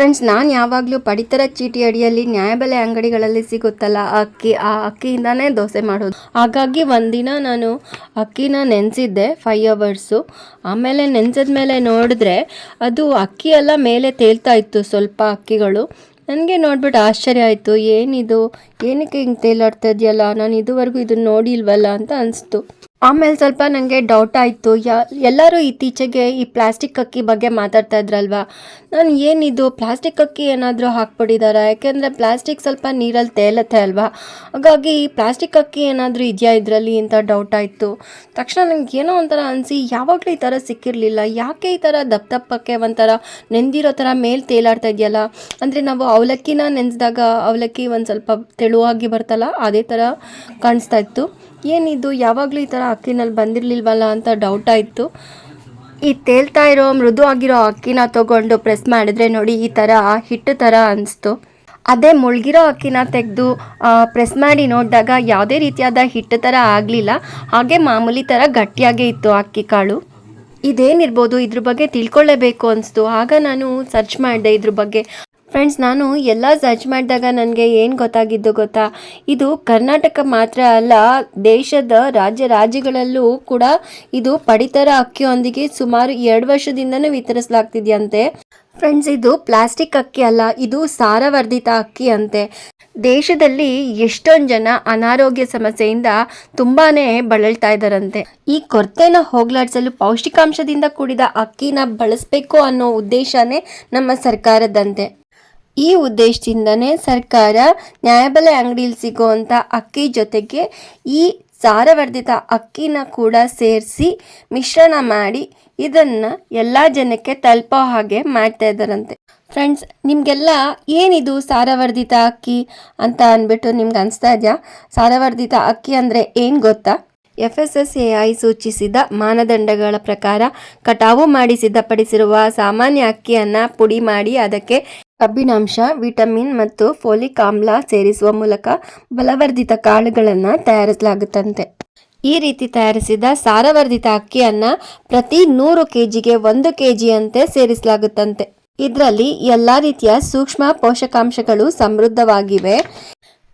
Friends, ನಾನು ಯಾವಾಗಲೂ ಪಡಿತರ ಚೀಟಿ ಅಡಿಯಲ್ಲಿ ನ್ಯಾಯಬೆಲೆ ಅಂಗಡಿಗಳಲ್ಲಿ ಸಿಗುತ್ತಲ್ಲ, ಅಕ್ಕಿ, ಆ ಅಕ್ಕಿಯಿಂದನೇ ದೋಸೆ ಮಾಡೋದು. ಹಾಗಾಗಿ ಒಂದಿನ ನಾನು ಅಕ್ಕಿನ ನೆನೆಸಿದ್ದೆ ಫೈವ್ ಅವರ್ಸು ಆಮೇಲೆ ನೆನೆಸಿದ್ಮೇಲೆ ನೋಡಿದ್ರೆ ಅದು ಅಕ್ಕಿ ಎಲ್ಲ ಮೇಲೆ ತೇಲ್ತಾ ಇತ್ತು ಸ್ವಲ್ಪ ಅಕ್ಕಿಗಳು. ನನಗೆ ನೋಡ್ಬಿಟ್ಟು ಆಶ್ಚರ್ಯ ಆಯಿತು, ಏನಿದು? ಏನಕ್ಕೆ ಹಿಂಗೆ ತೇಲಾಡ್ತಾ ಇದೆಯಲ್ಲ? ನಾನು ಇದುವರೆಗೂ ಇದನ್ನು ನೋಡಿಲ್ವಲ್ಲ ಅಂತ ಅನಿಸ್ತು. ಆಮೇಲೆ ಸ್ವಲ್ಪ ನನಗೆ ಡೌಟ್ ಆಯಿತು. ಯಾ, ಎಲ್ಲರೂ ಇತ್ತೀಚೆಗೆ ಈ ಪ್ಲಾಸ್ಟಿಕ್ ಅಕ್ಕಿ ಬಗ್ಗೆ ಮಾತಾಡ್ತಾ ಇದ್ರಲ್ವಾ? ನಾನು ಏನಿದು? ಪ್ಲಾಸ್ಟಿಕ್ ಅಕ್ಕಿ ಏನಾದರೂ ಹಾಕ್ಬಿಟ್ಟಿದ್ದಾರಾ ಯಾಕೆಂದರೆ ಪ್ಲಾಸ್ಟಿಕ್ ಸ್ವಲ್ಪ ನೀರಲ್ಲಿ ತೇಲತ್ತೆ ಅಲ್ವಾ? ಹಾಗಾಗಿ ಈ ಪ್ಲಾಸ್ಟಿಕ್ ಅಕ್ಕಿ ಏನಾದರೂ ಇದೆಯಾ ಇದರಲ್ಲಿ ಅಂತ ಡೌಟ್ ಆಯಿತು. ತಕ್ಷಣ ನನಗೆ ಏನೋ ಒಂಥರ ಅನಿಸಿ, ಯಾವಾಗಲೂ ಈ ಥರ ಸಿಕ್ಕಿರಲಿಲ್ಲ. ಯಾಕೆ ಈ ಥರ ದಪ್ಪ ದಪ್ಪಕ್ಕೆ ಒಂಥರ ನೆಂದಿರೋ ಥರ ಮೇಲೆ ತೇಲಾಡ್ತಾ ಇದೆಯಲ್ಲ? ಅಂದರೆ ನಾವು ಅವಲಕ್ಕಿನ ನೆನೆಸಿದಾಗ ಅವಲಕ್ಕಿ ಒಂದು ಸ್ವಲ್ಪ ತೆಳುವಾಗಿ ಬರ್ತಲ್ಲ, ಅದೇ ಥರ ಕಾಣಿಸ್ತಾ ಇತ್ತು. ಏನಿದು? ಯಾವಾಗಲೂ ಈ ಥರ ಅಕ್ಕಿನಲ್ಲಿ ಬಂದಿರಲಿಲ್ವಲ್ಲ ಅಂತ ಡೌಟ್ ಆಯಿತು. ಈ ತೇಲ್ತಾ ಇರೋ, ಮೃದು ಆಗಿರೋ ಅಕ್ಕಿನ ತಗೊಂಡು ಪ್ರೆಸ್ ಮಾಡಿದ್ರೆ ನೋಡಿ ಈ ಥರ ಹಿಟ್ಟು ಥರ ಅನಿಸ್ತು. ಅದೇ ಮುಳುಗಿರೋ ಅಕ್ಕಿನ ತೆಗೆದು ಪ್ರೆಸ್ ಮಾಡಿ ನೋಡಿದಾಗ ಯಾವುದೇ ರೀತಿಯಾದ ಹಿಟ್ಟು ಥರ ಆಗಲಿಲ್ಲ. ಹಾಗೆ ಮಾಮೂಲಿ ಥರ ಗಟ್ಟಿಯಾಗೇ ಇತ್ತು ಅಕ್ಕಿ ಕಾಳು. ಇದೇನಿರ್ಬೋದು? ಇದ್ರ ಬಗ್ಗೆ ತಿಳ್ಕೊಳ್ಳೇಬೇಕು ಅನಿಸ್ತು. ಆಗ ನಾನು ಸರ್ಚ್ ಮಾಡಿದೆ ಇದ್ರ ಬಗ್ಗೆ. ಫ್ರೆಂಡ್ಸ್ ನಾನು ಎಲ್ಲ ಸರ್ಚ್ ಮಾಡಿದಾಗ ನನಗೆ ಏನು ಗೊತ್ತಾಗಿದ್ದು ಗೊತ್ತಾ? ಇದು ಕರ್ನಾಟಕ ಮಾತ್ರ ಅಲ್ಲ, ದೇಶದ ರಾಜ್ಯ ರಾಜ್ಯಗಳಲ್ಲೂ ಕೂಡ ಇದು ಪಡಿತರ ಅಕ್ಕಿಯೊಂದಿಗೆ ಸುಮಾರು ಎರಡು ವರ್ಷದಿಂದನೂ ವಿತರಿಸಲಾಗ್ತಿದೆಯಂತೆ. ಫ್ರೆಂಡ್ಸ್ ಇದು ಪ್ಲಾಸ್ಟಿಕ್ ಅಕ್ಕಿ ಅಲ್ಲ, ಇದು ಸಾರವರ್ಧಿತ ಅಕ್ಕಿ ಅಂತೆ. ದೇಶದಲ್ಲಿ ಎಷ್ಟೊಂದು ಜನ ಅನಾರೋಗ್ಯ ಸಮಸ್ಯೆಯಿಂದ ತುಂಬಾ ಬಳಲ್ತಾ ಇದ್ದಾರಂತೆ. ಈ ಕೊರತೆನ ಹೋಗ್ಲಾಡಿಸಲು ಪೌಷ್ಟಿಕಾಂಶದಿಂದ ಕೂಡಿದ ಅಕ್ಕಿನ ಬಳಸಬೇಕು ಅನ್ನೋ ಉದ್ದೇಶನೇ ನಮ್ಮ ಸರ್ಕಾರದಂತೆ. ಈ ಉದ್ದೇಶದಿಂದನೇ ಸರ್ಕಾರ ನ್ಯಾಯಬೆಲೆ ಅಂಗಡಿಯಲ್ಲಿ ಸಿಗುವಂಥ ಅಕ್ಕಿ ಜೊತೆಗೆ ಈ ಸಾರವರ್ಧಿತ ಅಕ್ಕಿನ ಕೂಡ ಸೇರಿಸಿ ಮಿಶ್ರಣ ಮಾಡಿ ಇದನ್ನು ಎಲ್ಲ ಜನಕ್ಕೆ ತಲುಪೋ ಹಾಗೆ ಮಾಡ್ತಾ ಇದ್ದಾರಂತೆ. ಫ್ರೆಂಡ್ಸ್ ನಿಮಗೆಲ್ಲ ಏನಿದು ಸಾರವರ್ಧಿತ ಅಕ್ಕಿ ಅಂತ ಅಂದ್ಬಿಟ್ಟು ನಿಮ್ಗೆ ಅನಿಸ್ತಾ ಇದೆಯಾ? ಸಾರವರ್ಧಿತ ಅಕ್ಕಿ ಅಂದರೆ ಏನು ಗೊತ್ತಾ? F S S A I ಸೂಚಿಸಿದ ಮಾನದಂಡಗಳ ಪ್ರಕಾರ ಕಟಾವು ಮಾಡಿ ಸಿದ್ಧಪಡಿಸಿರುವ ಸಾಮಾನ್ಯ ಅಕ್ಕಿಯನ್ನು ಪುಡಿ ಮಾಡಿ ಅದಕ್ಕೆ ಕಬ್ಬಿಣಾಂಶ, ವಿಟಮಿನ್ ಮತ್ತು ಫೋಲಿಕ್ ಆಮ್ಲ ಸೇರಿಸುವ ಮೂಲಕ ಬಲವರ್ಧಿತ ಕಾಳುಗಳನ್ನು ತಯಾರಿಸಲಾಗುತ್ತಂತೆ. ಈ ರೀತಿ ತಯಾರಿಸಿದ ಸಾರವರ್ಧಿತ ಅಕ್ಕಿಯನ್ನ ಪ್ರತಿ ನೂರು ಕೆಜಿಗೆ ಒಂದು ಕೆಜಿಯಂತೆ ಸೇರಿಸಲಾಗುತ್ತಂತೆ. ಇದರಲ್ಲಿ ಎಲ್ಲಾ ರೀತಿಯ ಸೂಕ್ಷ್ಮ ಪೋಷಕಾಂಶಗಳು ಸಮೃದ್ಧವಾಗಿವೆ.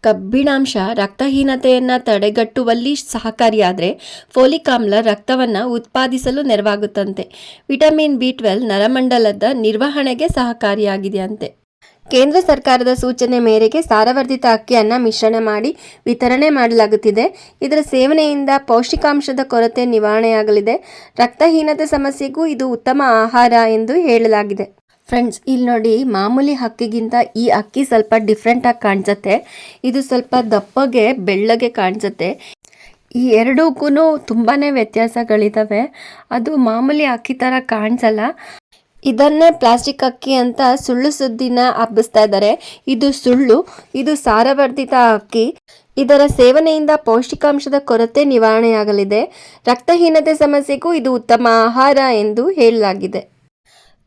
ಕಬ್ಬಿಣಾಂಶ ರಕ್ತಹೀನತೆಯನ್ನು ತಡೆಗಟ್ಟುವಲ್ಲಿ ಸಹಕಾರಿಯಾದರೆ ಫೋಲಿಕ್ ಆಮ್ಲ ರಕ್ತವನ್ನು ಉತ್ಪಾದಿಸಲು ನೆರವಾಗುತ್ತಂತೆ. ವಿಟಮಿನ್ ಬಿ ಟ್ವೆಲ್ ನರಮಂಡಲದ ನಿರ್ವಹಣೆಗೆ ಸಹಕಾರಿಯಾಗಿದೆಯಂತೆ. ಕೇಂದ್ರ ಸರ್ಕಾರದ ಸೂಚನೆ ಮೇರೆಗೆ ಸಾರವರ್ಧಿತ ಅಕ್ಕಿಯನ್ನು ಮಿಶ್ರಣ ಮಾಡಿ ವಿತರಣೆ ಮಾಡಲಾಗುತ್ತಿದೆ. ಇದರ ಸೇವನೆಯಿಂದ ಪೌಷ್ಟಿಕಾಂಶದ ಕೊರತೆ ನಿವಾರಣೆಯಾಗಲಿದೆ. ರಕ್ತಹೀನತೆ ಸಮಸ್ಯೆಗೂ ಇದು ಉತ್ತಮ ಆಹಾರ ಎಂದು ಹೇಳಲಾಗಿದೆ. ಫ್ರೆಂಡ್ಸ್ ಇಲ್ಲಿ ನೋಡಿ ಮಾಮೂಲಿ ಅಕ್ಕಿಗಿಂತ ಈ ಅಕ್ಕಿ ಸ್ವಲ್ಪ ಡಿಫ್ರೆಂಟಾಗಿ ಕಾಣಿಸುತ್ತೆ. ಇದು ಸ್ವಲ್ಪ ದಪ್ಪಗೆ, ಬೆಳ್ಳಗೆ ಕಾಣಿಸುತ್ತೆ. ಈ ಎರಡಕ್ಕೂ ತುಂಬಾ ವ್ಯತ್ಯಾಸಗಳಿದ್ದಾವೆ ಅದು ಮಾಮೂಲಿ ಅಕ್ಕಿ ಥರ ಕಾಣಿಸಲ್ಲ. ಇದನ್ನೇ ಪ್ಲಾಸ್ಟಿಕ್ ಅಕ್ಕಿ ಅಂತ ಸುಳ್ಳು ಸುದ್ದಿನ ಹಬ್ಬಿಸ್ತಾ ಇದ್ದಾರೆ ಇದು ಸುಳ್ಳು, ಇದು ಸಾರವರ್ಧಿತ ಅಕ್ಕಿ ಇದರ ಸೇವನೆಯಿಂದ ಪೌಷ್ಟಿಕಾಂಶದ ಕೊರತೆ ನಿವಾರಣೆಯಾಗಲಿದೆ. ರಕ್ತಹೀನತೆ ಸಮಸ್ಯೆಗೂ ಇದು ಉತ್ತಮ ಆಹಾರ ಎಂದು ಹೇಳಲಾಗಿದೆ.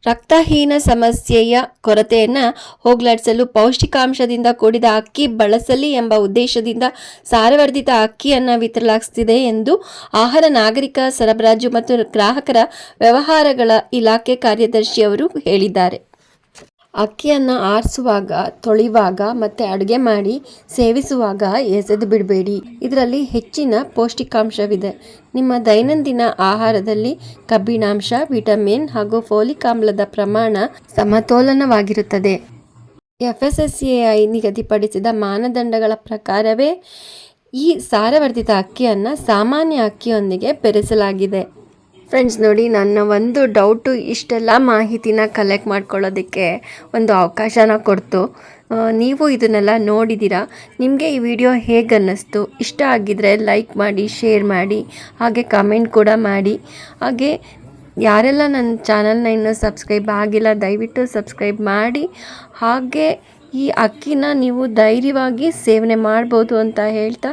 ರಕ್ತಹೀನ ಸಮಸ್ಯೆಯ ಕೊರತೆಯನ್ನು ಹೋಗಲಾಡಿಸಲು ಪೌಷ್ಟಿಕಾಂಶದಿಂದ ಕೂಡಿದ ಅಕ್ಕಿ ಬಳಸಲಿ ಎಂಬ ಉದ್ದೇಶದಿಂದ ಸಾರವರ್ಧಿತ ಅಕ್ಕಿಯನ್ನು ವಿತರಿಸಲಾಗುತ್ತಿದೆ ಎಂದು ಆಹಾರ ನಾಗರಿಕ ಸರಬರಾಜು ಮತ್ತು ಗ್ರಾಹಕರ ವ್ಯವಹಾರಗಳ ಇಲಾಖೆ ಕಾರ್ಯದರ್ಶಿಯವರು ಹೇಳಿದ್ದಾರೆ. ಅಕ್ಕಿಯನ್ನು ಆರಿಸುವಾಗ ತೊಳೆಯುವಾಗ ಮತ್ತು ಅಡುಗೆ ಮಾಡಿ ಸೇವಿಸುವಾಗ ಎಸೆದು ಬಿಡಬೇಡಿ. ಇದರಲ್ಲಿ ಹೆಚ್ಚಿನ ಪೌಷ್ಟಿಕಾಂಶವಿದೆ. ನಿಮ್ಮ ದೈನಂದಿನ ಆಹಾರದಲ್ಲಿ ಕಬ್ಬಿಣಾಂಶ, ವಿಟಮಿನ್ ಹಾಗೂ ಫೋಲಿಕ್ ಆಮ್ಲದ ಪ್ರಮಾಣ ಸಮತೋಲನವಾಗಿರುತ್ತದೆ. F S S A I ನಿಗದಿಪಡಿಸಿದ ಮಾನದಂಡಗಳ ಪ್ರಕಾರವೇ ಈ ಸಾರವರ್ಧಿತ ಅಕ್ಕಿಯನ್ನು ಸಾಮಾನ್ಯ ಅಕ್ಕಿಯೊಂದಿಗೆ ಬೆರೆಸಲಾಗಿದೆ. ಫ್ರೆಂಡ್ಸ್ ನೋಡಿ, ನನ್ನ ಒಂದು ಡೌಟು ಇಷ್ಟೆಲ್ಲ ಮಾಹಿತಿನ ಕಲೆಕ್ಟ್ ಮಾಡ್ಕೊಳ್ಳೋದಕ್ಕೆ ಒಂದು ಅವಕಾಶನ ಕೊಡ್ತು. ನೀವು ಇದನ್ನೆಲ್ಲ ನೋಡಿದ್ದೀರಾ ನಿಮಗೆ ಈ ವಿಡಿಯೋ ಹೇಗೆ ಅನ್ನಿಸ್ತು? ಇಷ್ಟ ಆಗಿದ್ದರೆ ಲೈಕ್ ಮಾಡಿ ಶೇರ್ ಮಾಡಿ, ಹಾಗೆ ಕಮೆಂಟ್ ಕೂಡ ಮಾಡಿ. ಹಾಗೆ ಯಾರೆಲ್ಲ ನನ್ನ ಚಾನಲ್ನ ಇನ್ನೂ ಸಬ್ಸ್ಕ್ರೈಬ್ ಆಗಿಲ್ಲ, ದಯವಿಟ್ಟು ಸಬ್ಸ್ಕ್ರೈಬ್ ಮಾಡಿ. ಹಾಗೆ ಈ ಅಕ್ಕಿನ ನೀವು ಧೈರ್ಯವಾಗಿ ಸೇವನೆ ಮಾಡ್ಬೋದು ಅಂತ ಹೇಳ್ತಾ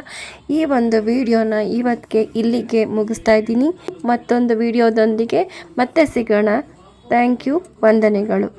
ಈ ಒಂದು ವಿಡಿಯೋನ ಇವತ್ತಿಗೆ ಇಲ್ಲಿಗೆ ಮುಗಿಸ್ತಾ ಇದ್ದೀನಿ. ಮತ್ತೊಂದು ವಿಡಿಯೋದೊಂದಿಗೆ ಮತ್ತೆ ಸಿಗೋಣ. ಥ್ಯಾಂಕ್ ಯು ವಂದನೆಗಳು.